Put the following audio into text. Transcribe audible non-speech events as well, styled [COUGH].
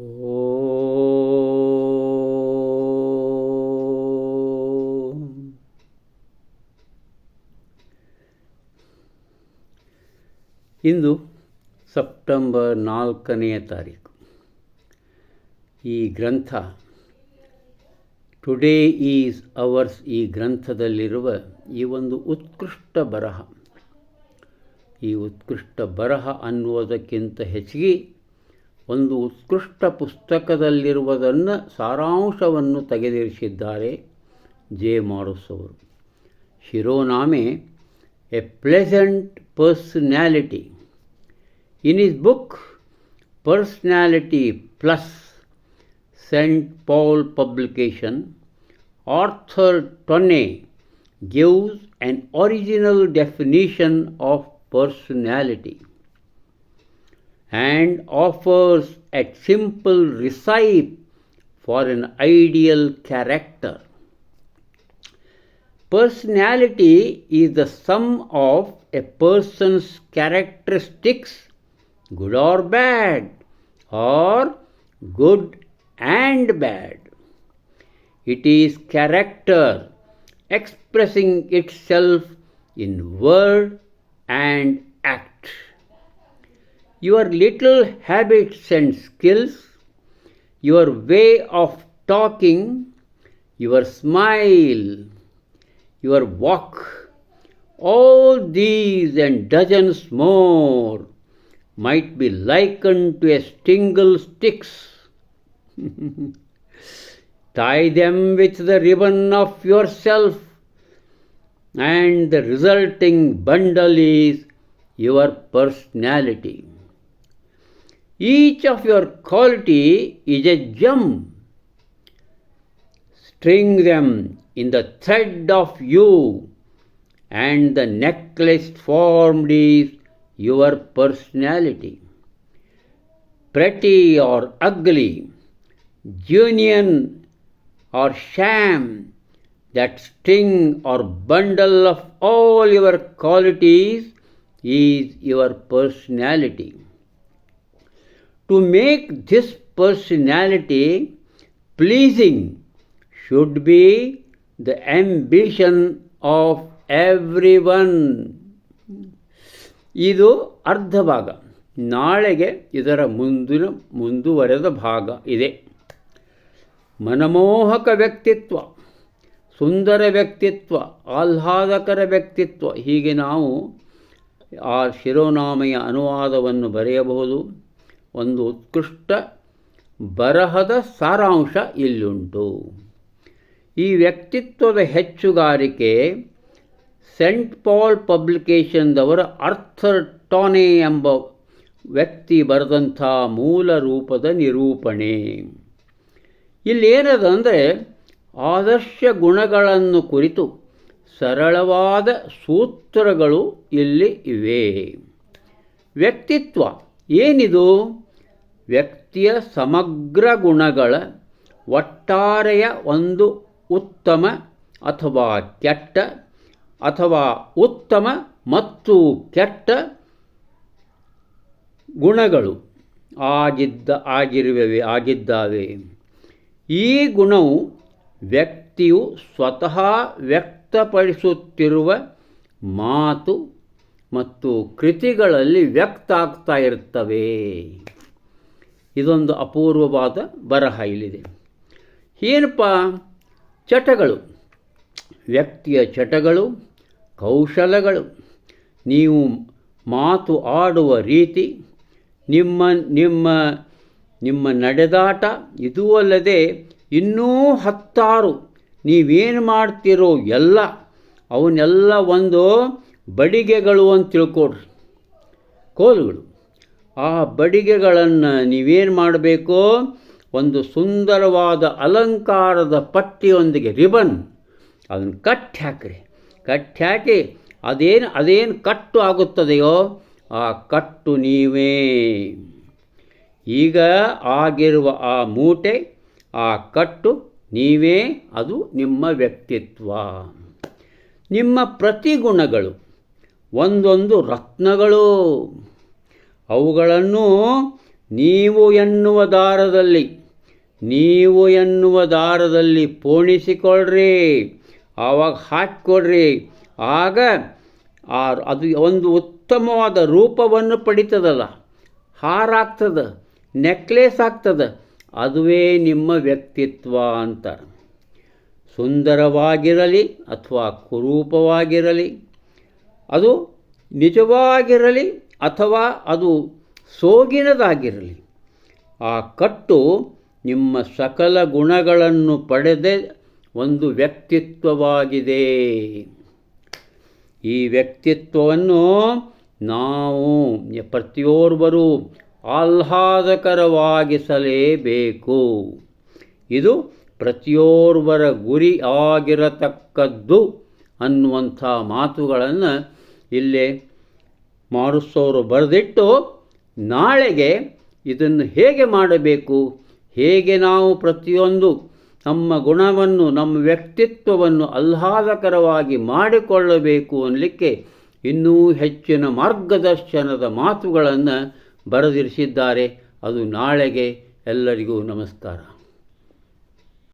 ಇಂದು September ನಾಲ್ಕನೆಯ ತಾರೀಕು. ಈ ಗ್ರಂಥ ಟುಡೇ ಈಸ್ ಅವರ್ಸ್ ಈ ಗ್ರಂಥದಲ್ಲಿರುವ ಈ ಒಂದು ಉತ್ಕೃಷ್ಟ ಬರಹ. ಈ ಉತ್ಕೃಷ್ಟ ಬರಹ ಅನ್ನುವುದಕ್ಕಿಂತ ಹೆಚ್ಚಿಗೆ ಒಂದು ಉತ್ಕೃಷ್ಟ ಪುಸ್ತಕದಲ್ಲಿರುವುದನ್ನು ಸಾರಾಂಶವನ್ನು ತೆಗೆದಿರಿಸಿದ್ದಾರೆ ಜೆ ಮಾರುಸ್ ಅವರು. ಶಿರೋನಾಮೆ, a pleasant personality in is book personality plus saint Paul publication Arthur Tonne gives an original definition of personality and offers a simple recipe for an ideal character. Personality is the sum of a person's characteristics, good or bad, or good and bad. It is character expressing itself in word and. Your little habits and skills, your way of talking, your smile, your walk, all these and dozens more might be likened to a single sticks [LAUGHS] tie them with the ribbon of yourself, and the resulting bundle is your personality. Each of your quality is a gem. String them in the thread of you, and the necklace formed is your personality. Pretty or ugly, genuine or sham, that string or bundle of all your qualities is your personality. To make this personality pleasing should be the ambition of everyone. ಇದು ಅರ್ಧ ಭಾಗ ನಾಳೆಗೆ ಇದರ ಮುಂದಿನ, ಮುಂದುವರೆದ ಭಾಗ ಇದೆ. ಮನಮೋಹಕ ವ್ಯಕ್ತಿತ್ವ, ಸುಂದರ ವ್ಯಕ್ತಿತ್ವ, ಆಹ್ಲಾದಕರ ವ್ಯಕ್ತಿತ್ವ, ಹೀಗೆ ನಾವು ಆ ಶಿರೋನಾಮೆಯ ಅನುವಾದವನ್ನು ಬರೆಯಬಹುದು. ಒಂದು ಉತ್ಕೃಷ್ಟ ಬರಹದ ಸಾರಾಂಶ ಇಲ್ಲುಂಟು. ಈ ವ್ಯಕ್ತಿತ್ವದ ಹೆಚ್ಚುಗಾರಿಕೆ ಸೆಂಟ್ ಪಾಲ್ ಪಬ್ಲಿಕೇಶನ್ದವರ ಅರ್ಥರ್ ಟಾನೆ ಎಂಬ ವ್ಯಕ್ತಿ ಬರೆದಂಥ ಮೂಲ ರೂಪದ ನಿರೂಪಣೆ. ಇಲ್ಲೇನದಂದರೆ ಆದರ್ಶ ಗುಣಗಳನ್ನು ಕುರಿತು ಸರಳವಾದ ಸೂತ್ರಗಳು ಇಲ್ಲಿ ಇವೆ. ವ್ಯಕ್ತಿತ್ವ ಏನಿದು? ವ್ಯಕ್ತಿಯ ಸಮಗ್ರ ಗುಣಗಳ ಒಟ್ಟಾರೆಯ ಒಂದು ಉತ್ತಮ ಅಥವಾ ಕೆಟ್ಟ ಅಥವಾ ಉತ್ತಮ ಮತ್ತು ಕೆಟ್ಟ ಗುಣಗಳು ಆಗಿದ್ದ ಆಗಿರುವವೆ, ಆಗಿದ್ದಾವೆ. ಈ ಗುಣವು ವ್ಯಕ್ತಿಯು ಸ್ವತಃ ವ್ಯಕ್ತಪಡಿಸುತ್ತಿರುವ ಮಾತು ಮತ್ತು ಕೃತಿಗಳಲ್ಲಿ ವ್ಯಕ್ತ ಆಗ್ತಾ ಇರ್ತವೆ. ಇದೊಂದು ಅಪೂರ್ವವಾದ ಬರಹ ಇಲ್ಲಿದೆ. ಏನಪ್ಪ? ಚಟಗಳು. ವ್ಯಕ್ತಿಯ ಚಟಗಳು, ಕೌಶಲಗಳು. ನೀವು ಮಾತು ಆಡುವ ರೀತಿ, ನಿಮ್ಮ ನಿಮ್ಮ ನಿಮ್ಮ ನಡೆದಾಟ ಇದೂ ಅಲ್ಲದೆ ಇನ್ನೂ ಹತ್ತಾರು. ನೀವೇನು ಮಾಡ್ತಿರೋ ಎಲ್ಲ, ಅವನ್ನೆಲ್ಲ ಒಂದು ಬಡಿಗೆಗಳು ಅಂತ ತಿಳ್ಕೊಡ್ರಿ ಕೋಲುಗಳು. ಆ ಬಡಿಗೆಗಳನ್ನು ನೀವೇನು ಮಾಡಬೇಕು, ಒಂದು ಸುಂದರವಾದ ಅಲಂಕಾರದ ಪಟ್ಟಿಯೊಂದಿಗೆ ರಿಬನ್ ಅದನ್ನು ಕಟ್ಟಿ ಹಾಕ್ರಿ. ಕಟ್ಟಿ ಹಾಕಿ ಅದೇನು ಅದೇನು ಕಟ್ಟು ಆಗುತ್ತದೆಯೋ ಆ ಕಟ್ಟು ನೀವೇ. ಈಗ ಆಗಿರುವ ಆ ಮೂಟೆ, ಆ ಕಟ್ಟು ನೀವೇ, ಅದು ನಿಮ್ಮ ವ್ಯಕ್ತಿತ್ವ. ನಿಮ್ಮ ಪ್ರತಿಗುಣಗಳು, ಒಂದೊಂದು ರತ್ನಗಳು. ಅವುಗಳನ್ನು ನೀವು ಎನ್ನುವ ದಾರದಲ್ಲಿ, ನೀವು ಎನ್ನುವ ದಾರದಲ್ಲಿ ಪೋಣಿಸಿಕೊಳ್ಳ್ರಿ, ಆವಾಗ ಹಾಕಿಕೊಡ್ರಿ. ಆಗ ಆ ಅದು ಒಂದು ಉತ್ತಮವಾದ ರೂಪವನ್ನು ಪಡಿತದಲ್ಲ, ಹಾರಾಗ್ತದ, ನೆಕ್ಲೇಸ್ ಆಗ್ತದೆ, ಅದುವೇ ನಿಮ್ಮ ವ್ಯಕ್ತಿತ್ವ ಅಂತಾರೆ. ಸುಂದರವಾಗಿರಲಿ ಅಥವಾ ಕುರೂಪವಾಗಿರಲಿ, ಅದು ನಿಜವಾಗಿರಲಿ ಅಥವಾ ಅದು ಸೋಗಿನದಾಗಿರಲಿ, ಆ ಕಟ್ಟು ನಿಮ್ಮ ಸಕಲ ಗುಣಗಳನ್ನು ಪಡೆದೇ ಒಂದು ವ್ಯಕ್ತಿತ್ವವಾಗಿದೆ. ಈ ವ್ಯಕ್ತಿತ್ವವನ್ನು ನಾವು ಪ್ರತಿಯೋರ್ವರು ಆಹ್ಲಾದಕರವಾಗಿಸಲೇಬೇಕು. ಇದು ಪ್ರತಿಯೋರ್ವರ ಗುರಿ ಆಗಿರತಕ್ಕದ್ದು ಅನ್ನುವಂಥ ಮಾತುಗಳನ್ನು ಇಲ್ಲೇ ಮಾರುಸೋರು ಬರೆದಿಟ್ಟು ನಾಳೆಗೆ ಇದನ್ನು ಹೇಗೆ ಮಾಡಬೇಕು? ಹೇಗೆ ನಾವು ಪ್ರತಿಯೊಂದು ನಮ್ಮ ಗುಣವನ್ನು, ನಮ್ಮ ವ್ಯಕ್ತಿತ್ವವನ್ನು ಆಹ್ಲಾದಕರವಾಗಿ ಮಾಡಿಕೊಳ್ಳಬೇಕು ಅನ್ನಲಿಕ್ಕೆ ಇನ್ನೂ ಹೆಚ್ಚಿನ ಮಾರ್ಗದರ್ಶನದ ಮಾತುಗಳನ್ನು ಬರೆದಿರಿಸಿದ್ದಾರೆ. ಅದು ನಾಳೆಗೆ. ಎಲ್ಲರಿಗೂ ನಮಸ್ಕಾರ.